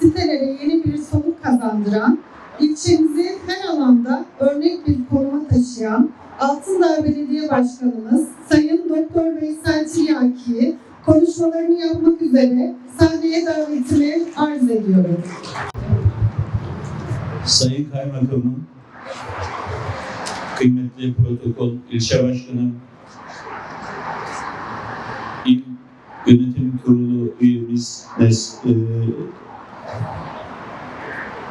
sitelere yeni bir soluk kazandıran, ilçemizi her alanda örnek bir konuma taşıyan Altındağ Belediye Başkanımız Sayın Doktor Veysel Tiryaki konuşmalarını yapmak üzere sahneye davetini arz ediyorum. Sayın Kaymakamım, kıymetli protokol ilçe başkanım, il yönetim kurulu üyemiz e,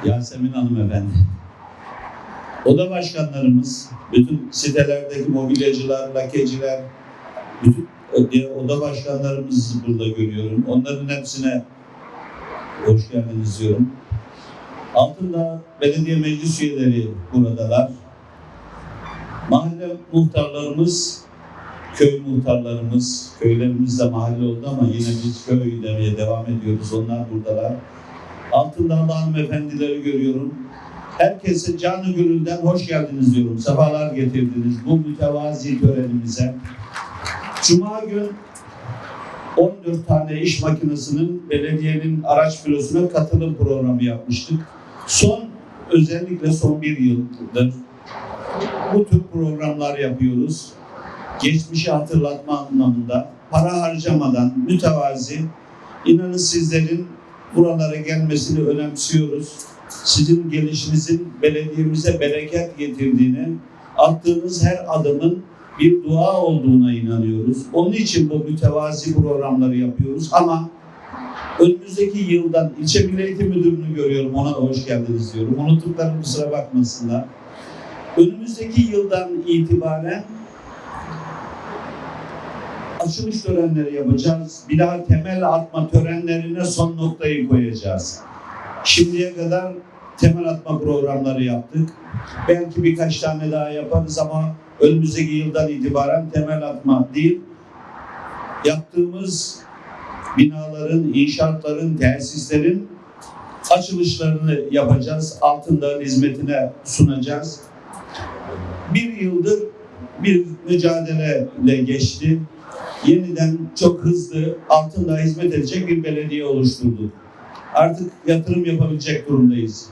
Yasemin Hanımefendi, oda başkanlarımız, bütün sitelerdeki mobilyacılar, lakeciler, bütün e, oda başkanlarımızı burada görüyorum. Onların hepsine hoş geldiniz diyorum. Altında belediye meclis üyeleri buradalar. Mahalle muhtarlarımız, köy muhtarlarımız, köylerimiz de mahalle oldu ama yine biz köy demeye devam ediyoruz. Onlar buradalar. Altındağlı hanımefendileri görüyorum. Herkese canı gönülden hoş geldiniz diyorum. Sefalar getirdiniz bu mütevazi törenimize. Cuma gün 14 tane iş makinesinin belediyenin araç filosuna katılım programı yapmıştık. Son özellikle son bir yıldır bu tür programlar yapıyoruz. Geçmişi hatırlatma anlamında para harcamadan mütevazi inanın sizlerin buralara gelmesini önemsiyoruz. Sizin gelişinizin belediyemize bereket getirdiğini, attığınız her adımın bir dua olduğuna inanıyoruz. Onun için bu mütevazi programları yapıyoruz ama önümüzdeki yıldan ilçe milli eğitim müdürünü görüyorum ona da hoş geldiniz diyorum. Unuttuklarım kusura bakmasınlar. Önümüzdeki yıldan itibaren açılış törenleri yapacağız. Bir daha temel atma törenlerine son noktayı koyacağız. Şimdiye kadar temel atma programları yaptık. Belki birkaç tane daha yaparız ama önümüzdeki yıldan itibaren temel atma değil, yaptığımız binaların, inşaatların, tesislerin açılışlarını yapacağız. Altındağın hizmetine sunacağız. Bir yıldır bir mücadeleyle geçti. Yeniden çok hızlı Altındağ'a hizmet edecek bir belediye oluşturduk. Artık yatırım yapabilecek durumdayız.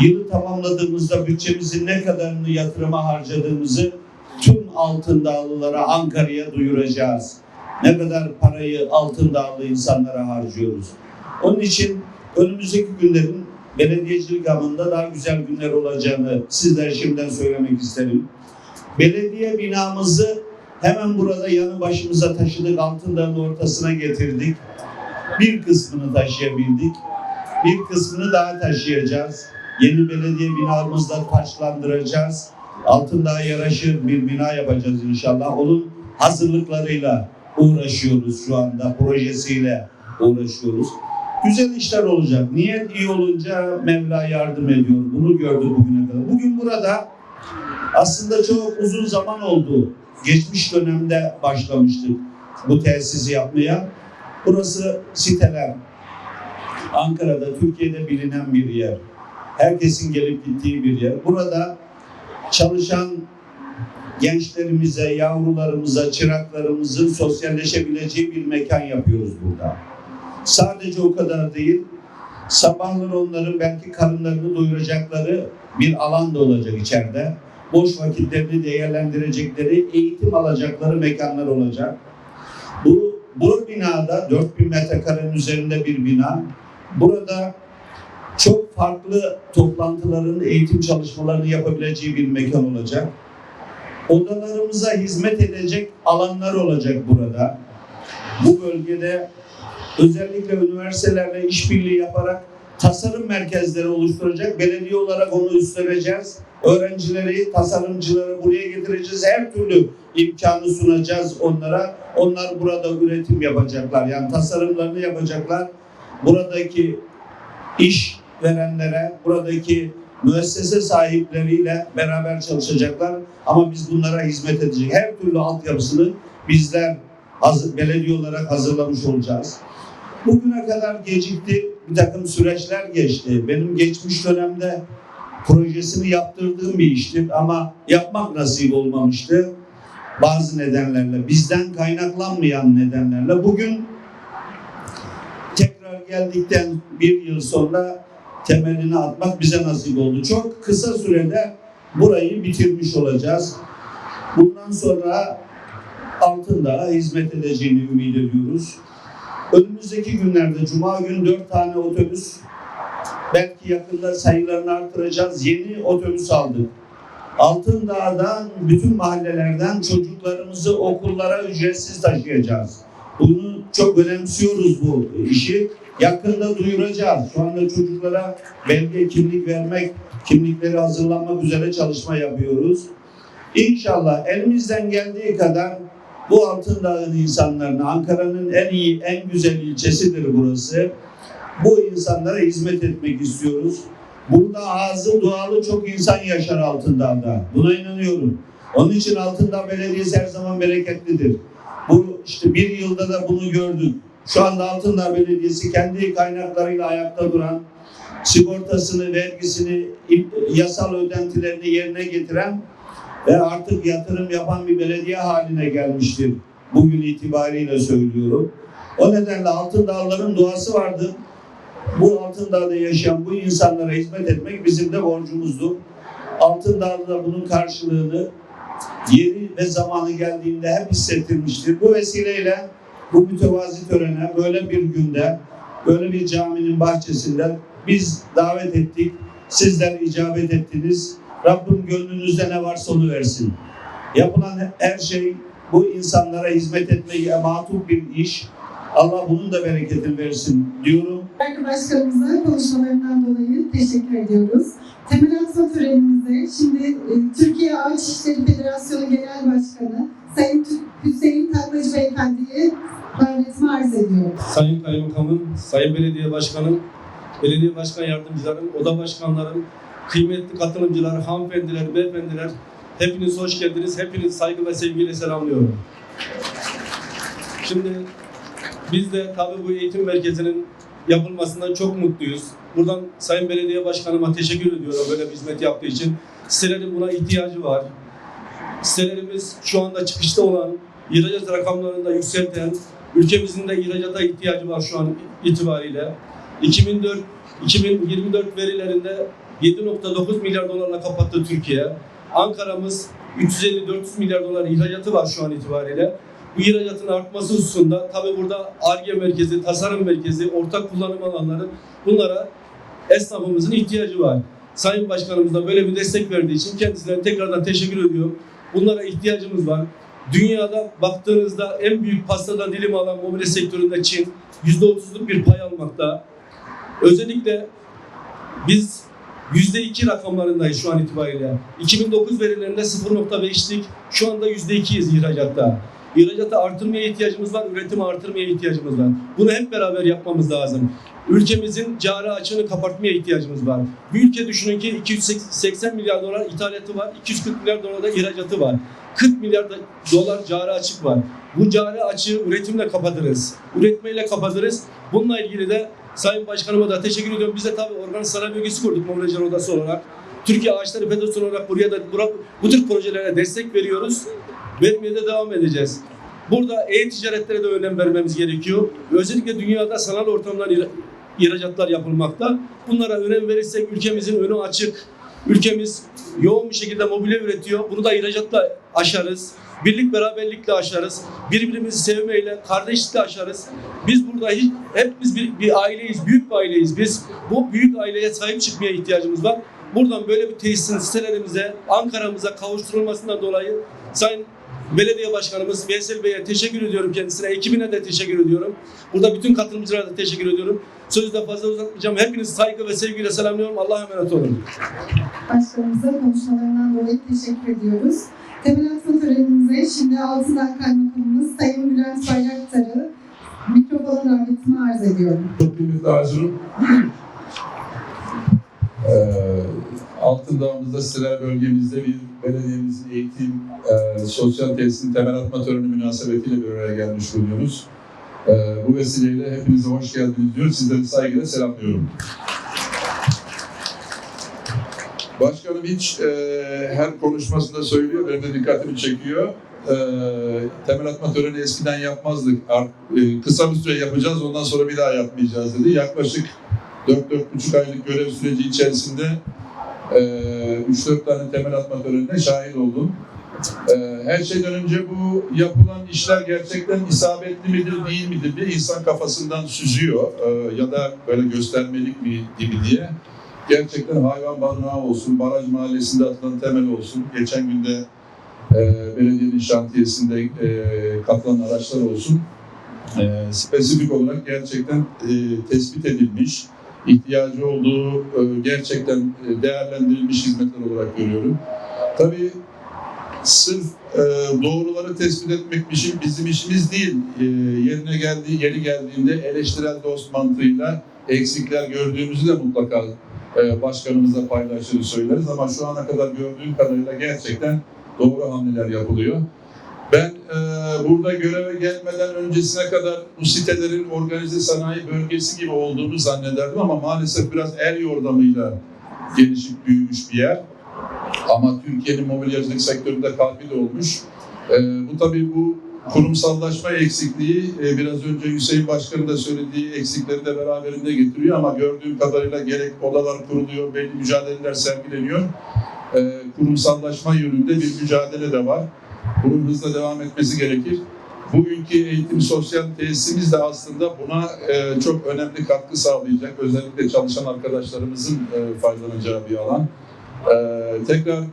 Yılı tamamladığımızda bütçemizin ne kadarını yatırıma harcadığımızı tüm Altındağlılara, Ankara'ya duyuracağız. Ne kadar parayı Altındağlı insanlara harcıyoruz. Onun için önümüzdeki günlerin belediyecilik alanında daha güzel günler olacağını sizlere şimdiden söylemek isterim. Belediye binamızı hemen burada yanı başımıza taşıdık, Altındağ'ın ortasına getirdik. Bir kısmını taşıyabildik. Bir kısmını daha taşıyacağız. Yeni belediye binamızda taşlandıracağız. Altındağ'a yaraşır bir bina yapacağız inşallah. Onun hazırlıklarıyla uğraşıyoruz şu anda. Projesiyle uğraşıyoruz. Güzel işler olacak. Niyet iyi olunca Mevla yardım ediyor. Bunu gördük bugüne kadar. Bugün burada aslında çok uzun zaman oldu. Geçmiş dönemde başlamıştık bu tesisi yapmaya. Burası siteler. Ankara'da, Türkiye'de bilinen bir yer. Herkesin gelip gittiği bir yer. Burada çalışan gençlerimize, yavrularımıza, çıraklarımızın sosyalleşebileceği bir mekan yapıyoruz burada. Sadece o kadar değil, sabahları onların belki karınlarını doyuracakları bir alan da olacak içeride. Boş vakitlerini değerlendirecekleri, eğitim alacakları mekanlar olacak. Bu, bu binada 4000 metrekarenin üzerinde bir bina. Burada çok farklı toplantıların, eğitim çalışmalarını yapabileceği bir mekan olacak. Odalarımıza hizmet edecek alanlar olacak burada. Bu bölgede özellikle üniversitelerle işbirliği yaparak tasarım merkezleri oluşturacak. Belediye olarak onu üstleneceğiz. Öğrencileri, tasarımcıları buraya getireceğiz. Her türlü imkanı sunacağız onlara. Onlar burada üretim yapacaklar. Yani tasarımlarını yapacaklar. Buradaki iş verenlere, buradaki müessese sahipleriyle beraber çalışacaklar. Ama biz bunlara hizmet edecek. Her türlü altyapısını bizler hazır, belediye olarak hazırlamış olacağız. Bugüne kadar gecikti, bir takım süreçler geçti. Benim geçmiş dönemde projesini yaptırdığım bir iştir ama yapmak nasip olmamıştı. Bazı nedenlerle, bizden kaynaklanmayan nedenlerle. Bugün tekrar geldikten bir yıl sonra temelini atmak bize nasip oldu. Çok kısa sürede burayı bitirmiş olacağız. Bundan sonra Altındağ'a hizmet edeceğini ümit ediyoruz. Önümüzdeki günlerde Cuma günü dört tane otobüs belki yakında sayılarını artıracağız. Yeni otobüs aldık. Altındağ'dan bütün mahallelerden çocuklarımızı okullara ücretsiz taşıyacağız. Bunu çok önemsiyoruz bu işi. Yakında duyuracağız. Şu anda çocuklara belge kimlik vermek, kimlikleri hazırlamak üzere çalışma yapıyoruz. İnşallah elimizden geldiği kadar bu Altındağ'ın insanlarına, Ankara'nın en iyi, en güzel ilçesidir burası. Bu insanlara hizmet etmek istiyoruz. Burada ağzı dualı çok insan yaşar Altındağ'da. Buna inanıyorum. Onun için Altındağ Belediyesi her zaman bereketlidir. Bu işte bir yılda da bunu gördük. Şu anda Altındağ Belediyesi kendi kaynaklarıyla ayakta duran, sigortasını, vergisini, yasal ödentilerini yerine getiren ve artık yatırım yapan bir belediye haline gelmiştir. Bugün itibariyle söylüyorum. O nedenle Altındağların duası vardı. Bu Altındağ'da yaşayan bu insanlara hizmet etmek bizim de borcumuzdu. Altındağ'da da bunun karşılığını yeri ve zamanı geldiğinde hep hissettirmiştir. Bu vesileyle bu mütevazi törene böyle bir günde, böyle bir caminin bahçesinde biz davet ettik. Sizler icabet ettiniz. Rabbim gönlünüzde ne varsa onu versin. Yapılan her şey bu insanlara hizmet etmeye matuf bir iş. Allah bunun da bereketini versin diyorum. Değerli başkanımıza konuşmalarından dolayı teşekkür ediyoruz. Temel atma törenimize şimdi e, Türkiye Ağaç İşleri Federasyonu Genel Başkanı Sayın Hüseyin Taklacı Beyefendi'ye davetimi arz ediyorum. Sayın Kaymakamım, Sayın Belediye Başkanım, Belediye Başkan Yardımcılarım, Oda Başkanlarım, kıymetli katılımcılar, hanımefendiler, beyefendiler, hepiniz hoş geldiniz. Hepiniz saygı ve sevgiyle selamlıyorum. Şimdi biz de tabii bu eğitim merkezinin yapılmasından çok mutluyuz. Buradan Sayın Belediye Başkanıma teşekkür ediyorum böyle bir hizmet yaptığı için. Sitelerin buna ihtiyacı var. Sitelerimiz şu anda çıkışta olan, ihracat rakamlarını da yükselten, ülkemizin de ihracata ihtiyacı var şu an itibariyle. 2004 2024 verilerinde 7.9 milyar dolarla kapattı Türkiye. Ankara'mız 350-400 milyar dolar ihracatı var şu an itibariyle. Bu ihracatın artması hususunda tabii burada ARGE merkezi, tasarım merkezi, ortak kullanım alanları bunlara esnafımızın ihtiyacı var. Sayın Başkanımız da böyle bir destek verdiği için kendisine tekrardan teşekkür ediyorum. Bunlara ihtiyacımız var. Dünyada baktığınızda en büyük pastadan dilim alan mobilya sektöründe Çin %30'luk bir pay almakta. Özellikle biz %2 rakamlarındayız şu an itibariyle. 2009 verilerinde 0.5'lik, şu anda %2'yiz ihracatta. İhracatı artırmaya ihtiyacımız var, üretimi artırmaya ihtiyacımız var. Bunu hep beraber yapmamız lazım. Ülkemizin cari açığını kapatmaya ihtiyacımız var. Bir ülke düşünün ki 280 milyar dolar ithalatı var, 240 milyar dolar da ihracatı var. 40 milyar dolar cari açık var. Bu cari açığı üretimle kapatırız. Üretmeyle kapatırız. Bununla ilgili de Sayın Başkanıma da teşekkür ediyorum. Biz de tabii organ sanayi bölgesi kurduk Mobilyacılar Odası olarak. Türkiye Ağaçları Federasyonu olarak buraya da bura- bu tür projelere destek veriyoruz. Vermeye de devam edeceğiz. Burada e-ticaretlere de önem vermemiz gerekiyor. Özellikle dünyada sanal ortamdan ihra- ihracatlar yapılmakta. Bunlara önem verirsek ülkemizin önü açık. Ülkemiz yoğun bir şekilde mobilya üretiyor. Bunu da ihracatla aşarız. Birlik beraberlikle aşarız. Birbirimizi sevmeyle, kardeşlikle aşarız. Biz burada hiç, hepimiz bir, bir aileyiz, büyük bir aileyiz biz. Bu büyük aileye sahip çıkmaya ihtiyacımız var. Buradan böyle bir tesisin sitelerimize, Ankara'mıza kavuşturulmasından dolayı Sayın Belediye Başkanımız Veysel Bey'e teşekkür ediyorum kendisine, ekibine de teşekkür ediyorum. Burada bütün katılımcılara da teşekkür ediyorum. Sözü de fazla uzatmayacağım. Hepinizi saygı ve sevgiyle selamlıyorum. Allah'a emanet olun. Başkanımıza konuşmalarından dolayı teşekkür ediyoruz. Temel atma törenimize şimdi Altındağ Kaymakamımız Sayın Bülent Bayraktar'ı mikrofona davetimi arz ediyorum. Çok kıymetli arzurum. Ee, Altındağ'ımızda Sirer bölgemizde bir belediyemizin eğitim, e, sosyal tesisin temel atma töreni münasebetiyle bir araya gelmiş bulunuyoruz. Ee, bu vesileyle hepinize hoş geldiniz diyor. Sizleri saygıyla selamlıyorum. Başkanım hiç e, her konuşmasında söylüyor, benim de dikkatimi çekiyor. e, temel atma töreni eskiden yapmazdık. Ar- e, kısa bir süre yapacağız ondan sonra bir daha yapmayacağız dedi. Yaklaşık 4-4,5 aylık görev süreci içerisinde e, 3-4 tane temel atma törenine şahit oldum. E, her şeyden önce bu yapılan işler gerçekten isabetli midir değil midir diye insan kafasından süzüyor E, ya da böyle göstermelik mi gibi diye. Gerçekten hayvan barınağı olsun, baraj mahallesinde atılan temel olsun. Geçen günde e, belediyenin şantiyesinde e, katılan araçlar olsun. E, spesifik olarak gerçekten e, tespit edilmiş, ihtiyacı olduğu e, gerçekten e, değerlendirilmiş hizmetler olarak görüyorum. Tabii sırf e, doğruları tespit etmek bizim, bizim işimiz değil. E, yerine geldiği, yeri geldiğinde eleştirel dost mantığıyla eksikler gördüğümüzü de mutlaka e, başkanımızla paylaşır söyleriz ama şu ana kadar gördüğüm kadarıyla gerçekten doğru hamleler yapılıyor. Ben e, burada göreve gelmeden öncesine kadar bu sitelerin organize sanayi bölgesi gibi olduğunu zannederdim ama maalesef biraz el yordamıyla gelişip büyümüş bir yer. Ama Türkiye'nin mobilyacılık sektöründe kalbi de olmuş. E, bu tabii bu kurumsallaşma eksikliği e, biraz önce Hüseyin Başkan'ın da söylediği eksikleri de beraberinde getiriyor ama gördüğüm kadarıyla gerek odalar kuruluyor, belli mücadeleler sergileniyor. E, kurumsallaşma yönünde bir mücadele de var. Bunun hızla devam etmesi gerekir. Bugünkü eğitim sosyal tesisimiz de aslında buna e, çok önemli katkı sağlayacak. Özellikle çalışan arkadaşlarımızın e, faydalanacağı bir alan. E, tekrar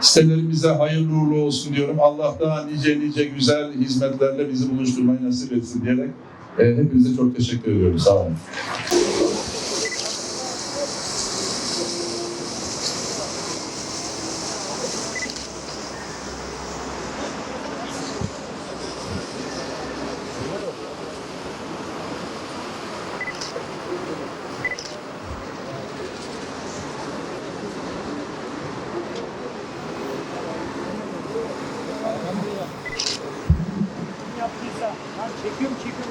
sitelerimize hayırlı uğurlu olsun diyorum. Allah daha nice nice güzel hizmetlerle bizi buluşturmayı nasip etsin diyerek e, hepinize çok teşekkür ediyorum. Sağ olun. Kim